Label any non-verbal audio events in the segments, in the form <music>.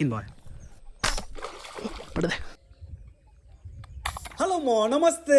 దక్కింది bye పడదే hello మో నమస్తే.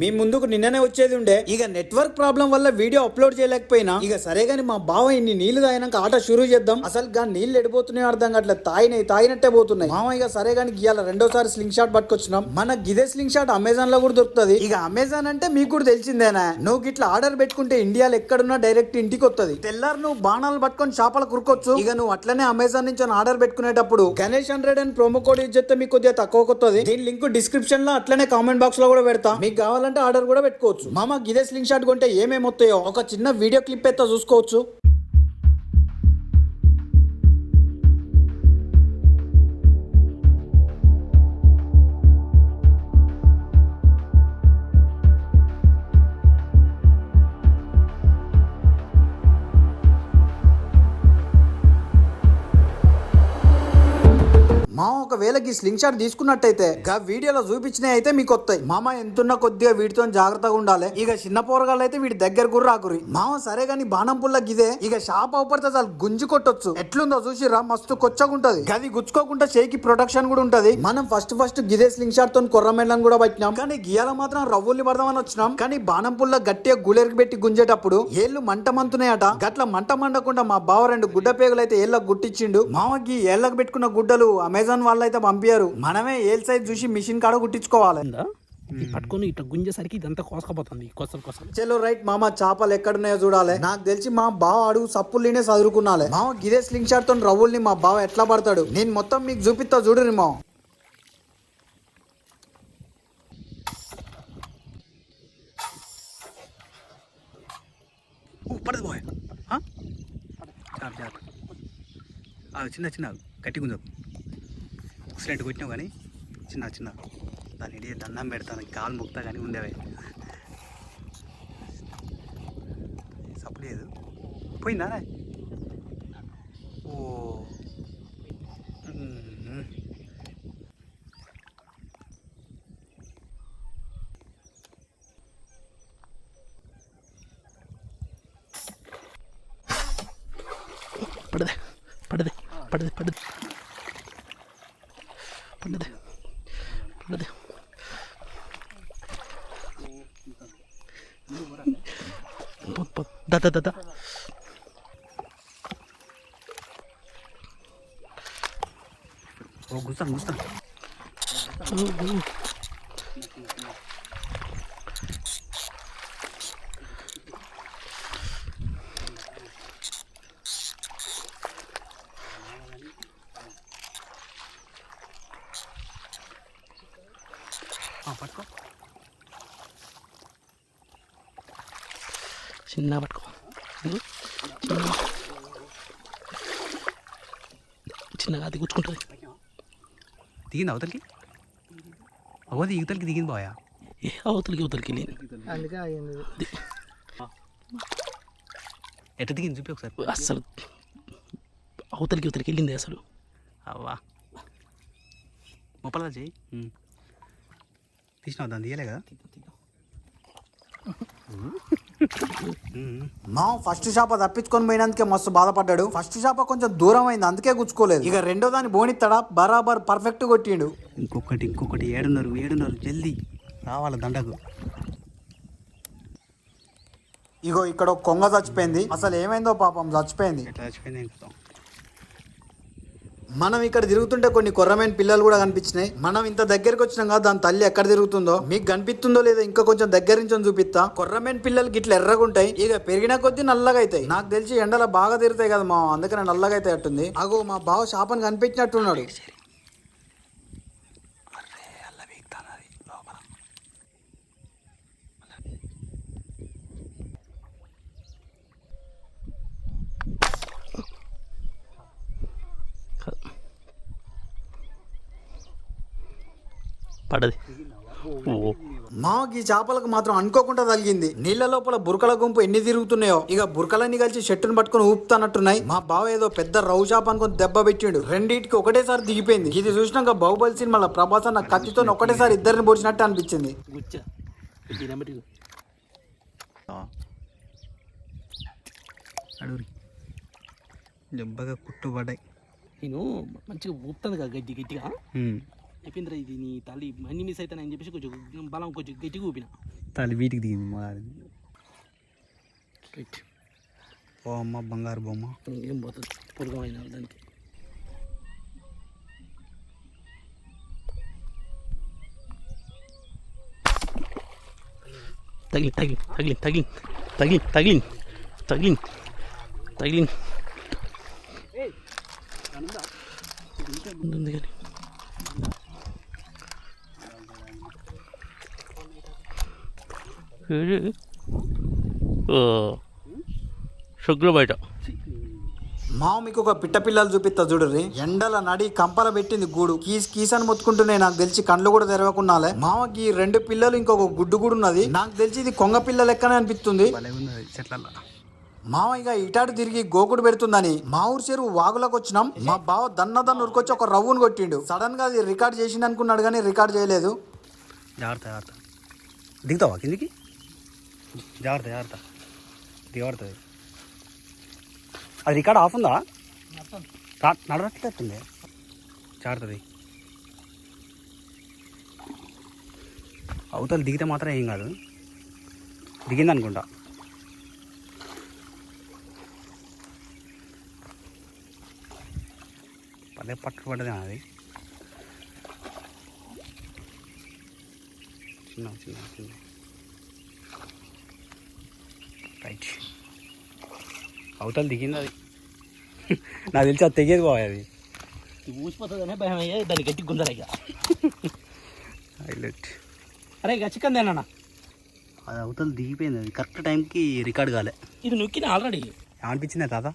మీ ముందుకు నిన్ననే వచ్చేది ఉండే. ఇక నెట్వర్క్ ప్రాబ్లం వల్ల వీడియో అప్లోడ్ చేయలేకపోయినా ఇక సరే గాని మా బావ ఇన్ని నీళ్ళు తాగినాక ఆట షురూ చేద్దాం. అసలు గా నీళ్ళు ఎడిపోతున్నాయో అర్థం కావట్లేదు తాగినాయి తాగినట్టే పోతున్నాయి. మామ ఇక సరే గాని గీయాల రెండోసారి స్లింగ్ షాట్ పట్టుకొచ్చినాం. మన గిదే స్లింగ్ షాట్ అమెజాన్లో కూడా దొరుకుతుంది. ఇక అమెజాన్ అంటే మీకు కూడా తెలిసిందేనా? నువ్వు గిట్లా ఆర్డర్ పెట్టుకుంటే ఇండియాలో ఎక్కడున్నా డైరెక్ట్ ఇంటికి వస్తుంది తెల్లారు నువ్వు బాణాలు పట్టుకొని చేపలు కురుకోవచ్చు ఇక నువ్వు అట్లనే అమెజాన్ నుంచి ఆర్డర్ పెట్టుకునేటప్పుడు Ganesh hundred and promo code use చేస్తే మీకు కొద్దిగా తక్కువ కొత్తది. దీని లింక్ డిస్క్రిప్షన్లో అట్లనే కామెంట్ బాక్స్లో కూడా పెడతా. మీకు కావాలంటే ఆర్డర్ కూడా పెట్టుకోవచ్చు. మామ గిదే స్లింగ్ షాట్ కొంటే ఏమేమి వస్తాయో ఒక చిన్న వీడియో క్లిప్ అయితే చూసుకోవచ్చు. ఒకవేళ ఈ స్లింగ్ షాట్ తీసుకున్నట్టయితే గా వీడియోలో చూపించినవి అయితే మీకు వస్తాయి. మామ ఎంతున్న కొద్దిగా వీటితో జాగ్రత్తగా ఉండాలి. ఇక చిన్న పోరగాళ్ళు అయితే వీడి దగ్గర కూడా రాకురి మామ సరే గాని బాణం పుల్ల గిదే ఇక షాప్ అవుపడితే చాలు గుంజి కొట్టొచ్చు. ఎట్లుందో చూసిరా మస్తు కొచ్చగుంటది. గది గుచ్చుకోకుండా చేయికి ప్రొటెక్షన్ కూడా ఉంటది. మనం ఫస్ట్ ఫస్ట్ గిదే స్లింగ్ షాట్తో కొర్రమెళ్ళని కూడా పట్టినాం. కానీ గియాల మాత్రం రవ్వుల్ని పడదామని వచ్చినాం. కానీ బాణం పుల్ల గట్టిగా గులెరికి పెట్టి గుంజేటప్పుడు ఏళ్ళు మంట మంతున్నాయట గట్ల మంట మండకుండా మా బావ రెండు గుడ్డ పేగులు అయితే ఏళ్ళకు గుట్టించిండు. మామకి ఏళ్ళకు పెట్టుకున్న గుడ్డలు అమెజాన్ వాళ్ళైతే అయితే పంపారు మనమే ఏల్ సైజ్ చూసి మిషన్ కాడ కుట్టించుకోవాలి. పట్టుకొని ఇట్లా గుంజేసరికి ఇదంతా కోసకపోతుంది కొసలు కొసలు చలో రైట్ మామ చేపలు ఎక్కడున్నాయో చూడాలి. నాకు తెలిసి మా బావ అడుగు సప్పుల్లోనే చదువుకున్నాలే మామ గిదే స్లింగ్ షాట్తో రవ్వుల్ని మా బావ ఎట్లా పడతాడు? నేను మొత్తం మీకు చూపిస్తా చూడురి పడదు బాయ్ ఆ, చిన్న చిన్న గట్టి గుంజకు ఎక్సలెంట్ కొట్టినావు కానీ చిన్న చిన్న దాని ఇడి దండం పెడతాను కాలు ముక్తా కానీ ఉండేవే సప్లేదు పోయిందా రే? ఓ మ్మ్. పడదే పడదే పడదే ta ta ta ta. Oh, gustang, gustang. Oh, mm-hmm. oh. చిన్నగా అది గుచ్చుకుంటుంది. దిగింది అవతలికి? అవది ఇవతలికి దిగింది బాయా ఏ అవతలికి అవతలికి లేని ఎట్ట దిగింది? చూపి ఒకసారి. అస్సలు అవతలికి అవతలికి వెళ్ళింది అసలు. అవ్వా. ముప్పలా చేయి తీసినావు దాన్ని తీయలే కదా? మా ఫస్ట్ షాప తప్పించుకొని పోయినందుకే మస్తు బాధపడ్డాడు. ఫస్ట్ షాప కొంచెం దూరం అయింది అందుకే గుచ్చుకోలేదు. ఇక రెండో దాన్ని బోనిస్తాడా బరాబర్ పర్ఫెక్ట్ కొట్టిండు. ఇంకొకటి ఇంకొకటి ఏడున్నర ఏడున్నర జల్దీ రావాలి దండకు. ఇగో ఇక్కడ కొంగ చచ్చిపోయింది. అసలు ఏమైందో పాపం చచ్చిపోయింది. చచ్చిపోయింది ఇంకొక మనం ఇక్కడ తిరుగుతుంటే కొన్ని కొర్రమైన పిల్లలు కూడా కనిపించినాయి. మనం ఇంత దగ్గరికి వచ్చినాం కదా దాని తల్లి ఎక్కడ తిరుగుతుందో? మీకు కనిపిస్తుందో లేదో ఇంకా కొంచెం దగ్గర నుంచి చూపిస్తా. కొర్రమైన పిల్లలు గిట్ల ఎర్రగుంటాయి. ఇక పెరిగిన కొద్దీ నల్లగా అవుతాయి నాకు తెలిసి ఎండలో బాగా తిరుగుతాయి కదా మా అందుకనే నల్లగా అయితే అట్టుంది అగో మా బావ శాపని కనిపించినట్టున్నాడు పడది. ఓ. మాకి ఈ చేపలకు మాత్రం అనుకోకుండా తగిలింది. నీళ్ళ లోపల బురకల గుంపు ఎన్ని తిరుగుతున్నాయో. ఇక బురకలన్నీ కలిసి చెట్టును పట్టుకొని ఊపుతానట్టున్నాయి. మా బావ ఏదో పెద్ద రవ్వు చేప అనుకొని దెబ్బ పెట్టిండు. రెండింటికి ఒకటేసారి దిగిపోయింది. ఇది చూసినాక బాహుబలి సినిమాలో ప్రభాస్ అన్న కత్తితో ఒకటేసారి ఇద్దరిని పొడిచినట్టు అనిపించింది. దెబ్బగా కుట్టుబడ్డాయి. నేను మంచిగా ఊపుతుంది కదా గడ్డి గట్టిగా. ఉమ్. అయిపోయిందిరా ఇది నీ తల్లి అన్ని మిస్ అవుతానని చెప్పేసి కొంచెం బలం కొంచెం గట్టిగా ఊపిన తల్లి వీటికి దిగింది మా రైట్ ఓ అమ్మ బంగారు బొమ్మ ఏం పోతుంది పొరుగమైన దానికి తగిలి తగిలి తగిలి తగిలి తగిలి తగిలి తగిలి తగిలి ఉంది కానీ ఏది? ఓ షుగ్గులు బయట మావ మీకు ఒక పిట్ట పిల్లలు చూపిస్తా చూడుర్రి. ఎండల నడి కంపల పెట్టింది గూడు. కీస్ కీస్ అని మొత్తుకుంటున్నాయి. నాకు తెలిసి కండ్లు కూడా తెరవకున్నాలే మావకి ఈ రెండు పిల్లలు ఇంకొక గుడ్డు కూడా ఉన్నది. నాకు తెలిసి ఇది కొంగ పిల్ల లెక్కనే అనిపిస్తుంది. మావ ఇక ఇటాడు తిరిగి గోకుడు పెడుతుందని. మా ఊరు చెరువు వాగులోకి వచ్చినాం. మా బావ దన్న దన్న ఉరికొచ్చి ఒక రవ్వును కొట్టిండు. సడన్గా అది రికార్డ్ చేసిండు అనుకున్నాడు కానీ రికార్డ్ చేయలేదు. జాగ్రత్త జాగ్రత్త. దిగుతావా కిందికి? జాగ్రత్త జాగ్రత్త. దిగబడుతుంది అది రికార్డ్ ఆఫ్ ఉందా? నడవట్లేస్తుంది జాగ్రత్త అవతల దిగితే మాత్రం ఏం కాదు. దిగింది అనుకుంటా. పదే పట్టు పడ్డదే అది చిన్న చిన్న చిన్న రైట్ అవతల దిగింది అది నాకు తెలిసి అది తెగేది బాగా అది ఊసిపోతుందనే భయం అయ్యా దాన్ని గట్టి ఇక హైలైట్ అరే ఇక చికెన్ తేనా అది అవతల దిగిపోయింది అది కరెక్ట్ టైంకి రికార్డ్ కాలే ఇది నొక్కిన ఆల్రెడీ అనిపించిందే తాత?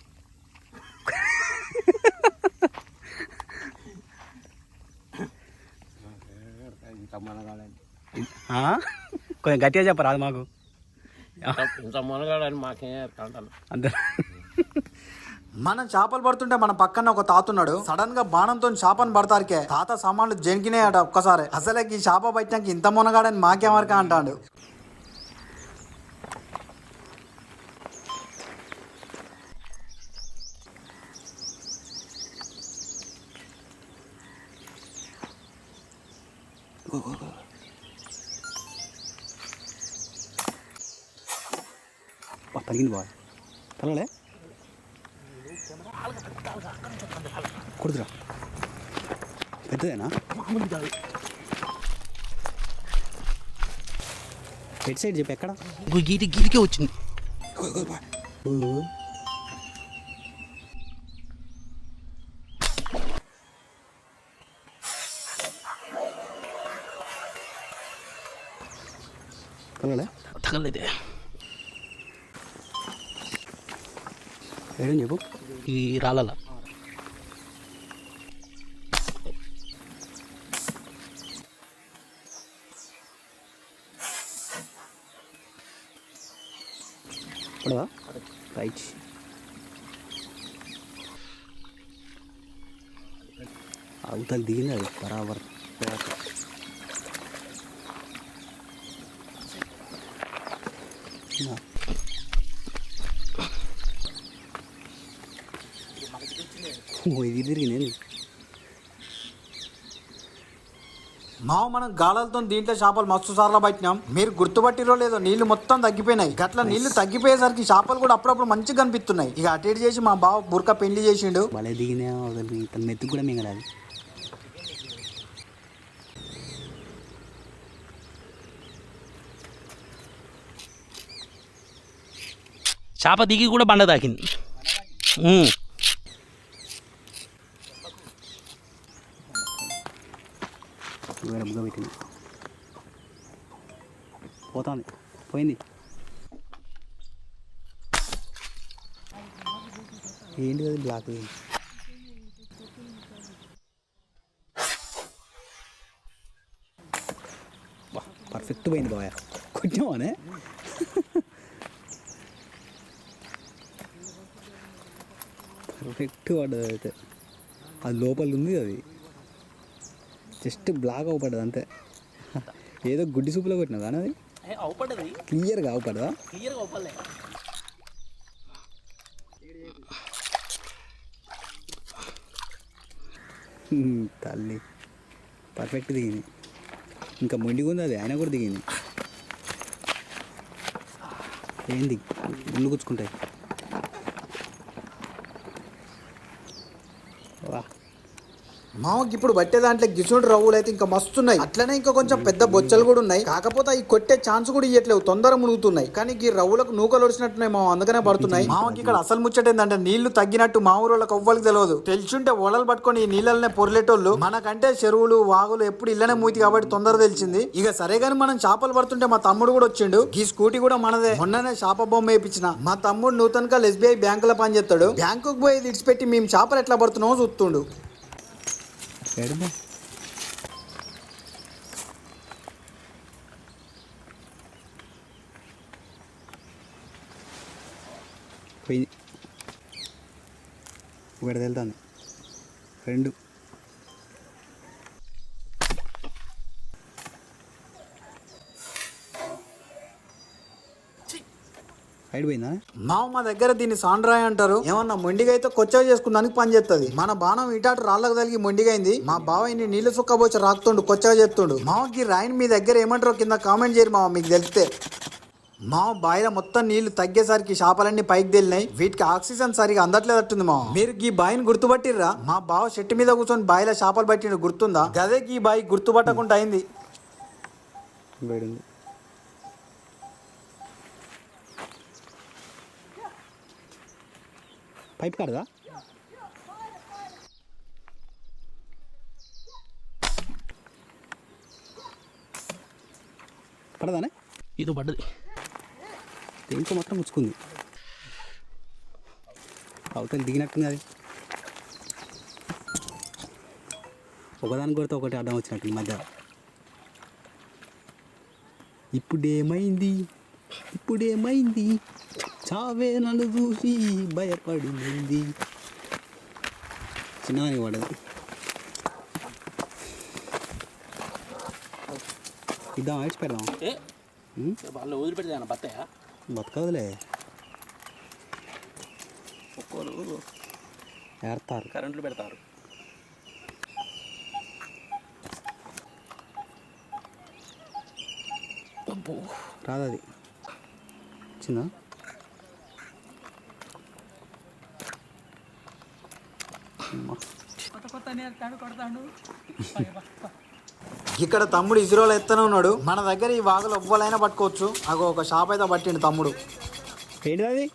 కొంచెం గట్టిగా చెప్పరా అది మాకు ఇంత మునగాడని మాకేం అంటాను. అంతే. మనం చేపలు పడుతుంటే మన పక్కన ఒక తాత ఉన్నాడు. సడన్గా బాణంతో చేపను పడతారికే. తాత సామాన్లు జంకినాయట ఒక్కసారి. అసలే ఈ చేప పట్టినాక ఇంత మునగాడని మాకేమరక అంటాడు. తలిగింది బాగా తలలే కుడుదురా పెద్దదేనా? పెట్ సైడ్ చెప్పి ఎక్కడ? గీటి గీటికే వచ్చింది. తగలలే? తగలలేదే. ఏడని చెప్పు? ఈ రాళ్ళ పడవా? రైట్ అవతల దిగింది అది. బరాబర్ నా. ఇది మావ మనం గాలాలతో దీంట్లో చేపలు మస్తు సార్లు పట్టినాం మీరు గుర్తుపట్టిరో లేదో నీళ్ళు మొత్తం తగ్గిపోయినాయి. గట్ల నీళ్ళు తగ్గిపోయేసరికి చేపలు కూడా అప్పుడప్పుడు మంచిగా కనిపిస్తున్నాయి. ఇక అటు ఇటు చేసి మా బావ బుర్క పెళ్ళి చేసిండు. భలే దిగినా నెత్తికి కూడా మింగలేదు చేప దిగి కూడా బండ తాకింది ఉమ్. పోతాంది. పోయింది. ఏంటి అది బ్లాక్ పర్ఫెక్ట్ పోయింది బాయ్ కొంచెమానే పర్ఫెక్ట్ <laughs> పడ్డది అయితే అది లోపల ఉంది అది. జస్ట్ బ్లాక్ అవపడ్డది అంతే. ఏదో గుడ్డి సూపులో కొట్టినా కానీ అది అవుపడ్డది క్లియర్గా అవపడదా? క్లియర్గా అవుపడలే. తల్లి. పర్ఫెక్ట్ దిగింది. ఇంకా మొండిగా ఉంది అది? అయినా కూడా దిగింది. ఏంది? ముళ్ళు గుచ్చుకుంటాయి. మామకి ఇప్పుడు పట్టే దాంట్లో గిసుడు రవ్వులు అయితే ఇంకా మస్తున్నాయి. అట్లనే ఇంకా కొంచెం పెద్ద బొచ్చలు కూడా ఉన్నాయి. కాకపోతే అవి కొట్టే ఛాన్స్ కూడా ఇవ్వట్లేవు తొందర మునుగుతున్నాయి. కానీ ఈ రవ్వులకు నూకలు ఒడిచినట్టున్నాయి మామ అందుకనే పడుతున్నాయి. మామకి ఇక్కడ అసలు ముచ్చట ఏంటంటే నీళ్ళు తగ్గినట్టు మా ఊరోళ్ళకి ఎవ్వరికి తెలియదు తెలిసింటే ఒడలు పట్టుకొని ఈ నీళ్ళనే పొరలేటోళ్ళు. మనకంటే చెరువులు వాగులు ఎప్పుడు ఇళ్ళనే మూతి కాబట్టి తొందర తెలిసింది. ఇక సరే గాని మనం చేపలు పడుతుంటే మా తమ్ముడు కూడా వచ్చిండు. ఈ స్కూటీ కూడా మనదే. మొన్ననే చేప బొమ్మ వేయించిన మా తమ్ముడు నూతనగా ఎస్బీఐ బ్యాంకులో పనిచేస్తాడు. బ్యాంకుకు పోయి ఇడిచిపెట్టి మేము చేపలు ఎట్లా పడుతున్నామో చూస్తుండు. ఎడదా పోయింది ఒకటి వెళ్తాను రెండు సైడ్ పోయిందా? మామ మా దగ్గర దీన్ని సాండ్రాయ్ అంటారు. ఏమన్నా మొండిగా అయితే కొచ్చగా చేసుకుందానికి పని చేస్తుంది మన బాణం ఇటాటు రాళ్ళకు తగిలి మొండిగైంది. మా బావ ఇన్ని నీళ్ళు సుక్కబోచి రాకుతుండు కొచ్చగా చేస్తుండు. మామకి రాయిని మీ దగ్గర ఏమంటారో కింద కామెంట్ చేయరు మామ మీకు తెలిస్తే. మామ బాయిల మొత్తం నీళ్ళు తగ్గేసరికి చేపలన్నీ పైకి తేలినాయి. వీటికి ఆక్సిజన్ సరిగా అందట్లేదట్టుంది మామ మీరు ఈ బాయిని గుర్తుపట్టిర్రా? మా బావ చెట్టు మీద కూర్చొని బాయిల చేపలు పట్టిండు గుర్తుందా? గదే ఈ బాయి గుర్తుపట్టకుండా అయింది. పైప్ కాడదా పడదానే? ఇది పడ్డది. ఇంకో మాత్రం ముచ్చుకుంది అవతల దిగినట్టుంది అది. ఒకదాని కొడితే ఒకటి అడ్డం వచ్చినట్టు ఈ మధ్య. ఇప్పుడేమైంది? ఇప్పుడేమైంది? చావే నన్ను చూసి భయపడింది చిన్నదానికి పడదు ఇద్దాం ఆడిచి పెడదాం? వాళ్ళు వదిలిపెడితే బత్తయా? బతకదులే. ఒక్కోరు ఏడతారు. కరెంట్లు పెడతారు. అబ్బో. రాదు అది వచ్చిందా అమ్మా. ఇక్కడ తమ్ముడు ఇజ్రోలో ఎత్తనే ఉన్నాడు. మన దగ్గర ఈ వాగులు ఎవ్వలైనా పట్టుకోవచ్చు. అగో ఒక షాప్ అయితే పట్టిండు తమ్ముడు. ఏంటిది అది?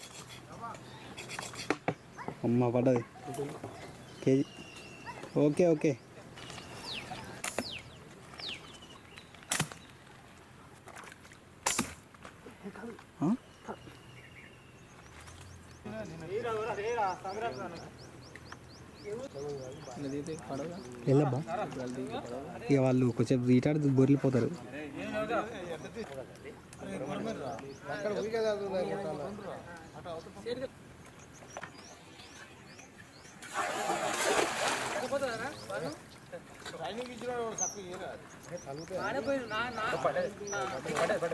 అమ్మ పడ్డది. కేజీ. Okay okay. సంగ్రహం వెళ్ళబ్బా. ఇక వాళ్ళు కొంచెం ఈటాడు బొరిలిపోతారు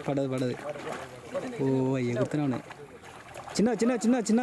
పడదు పడదు. ఓ అయ్యి ఎగురుతూనే ఉన్నాయి. చిన్న చిన్న చిన్న చిన్న.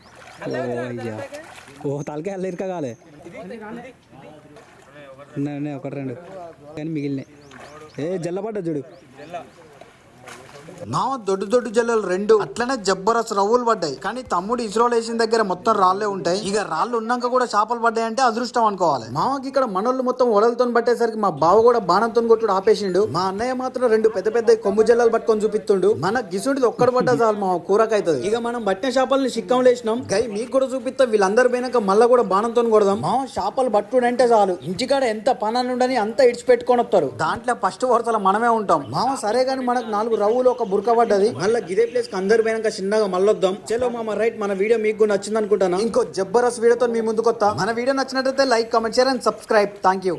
ఓ తలకే అల్ల ఇరక కాలే ఉన్నాయి ఉన్నాయి ఒకటి రెండు కానీ మిగిలినాయి ఏ జల్లపడ్డ చూడు నా దొడ్డు దొడ్డు జల్లలు రెండు. అట్లనే జబ్బరస్ రవ్వులు పడ్డాయి. కానీ తమ్ముడు ఇస్రోలు వేసిన దగ్గర మొత్తం రాళ్ళే ఉంటాయి. ఇక రాళ్ళు ఉన్నాక కూడా చేపలు పడ్డాయంటే అదృష్టం అనుకోవాలి. మామకి ఇక్కడ మనోళ్ళు మొత్తం ఒడలతో పట్టేసరికి మా బావ కూడా బాణంతో కొట్టుడు ఆపేసిండు. మా అన్నయ్య మాత్రం రెండు పెద్ద పెద్ద కొమ్ము జల్లలు పట్టుకొని చూపిస్తుండు. మన గిసుడిది ఒక్కడు పడ్డా చాలు మా కూరకైతుంది ఇక మనం పట్టిన చేపల్ని సిక్కం లేసినాం గై మీకు కూడా చూపిస్తా వీళ్ళందరూ పోయినాక మళ్ళీ కూడా బాణంతో కొడదాం. మా చేపలు పట్టుడంటే చాలు. ఇంటికాడ ఎంత పనని ఉండని అంత ఇడిచిపెట్టుకొని వస్తారు దాంట్లో ఫస్ట్ వరుసలో మనమే ఉంటాం. మామ సరే కానీ మనకు నాలుగు రవ్వులు ఒక బురక పడ్డది. మళ్ళీ ఇదే ప్లేస్కి అందరు పోయినాక చిన్నగా మళ్ళొద్దాం. చలో మామ రైట్ మన వీడియో మీకు నచ్చింది అనుకుంటాను ఇంకో జబ్బరస్ వీడియోతో మీ ముందుకు వస్తా మన వీడియో నచ్చినట్లయితే like comment share and subscribe. Thank you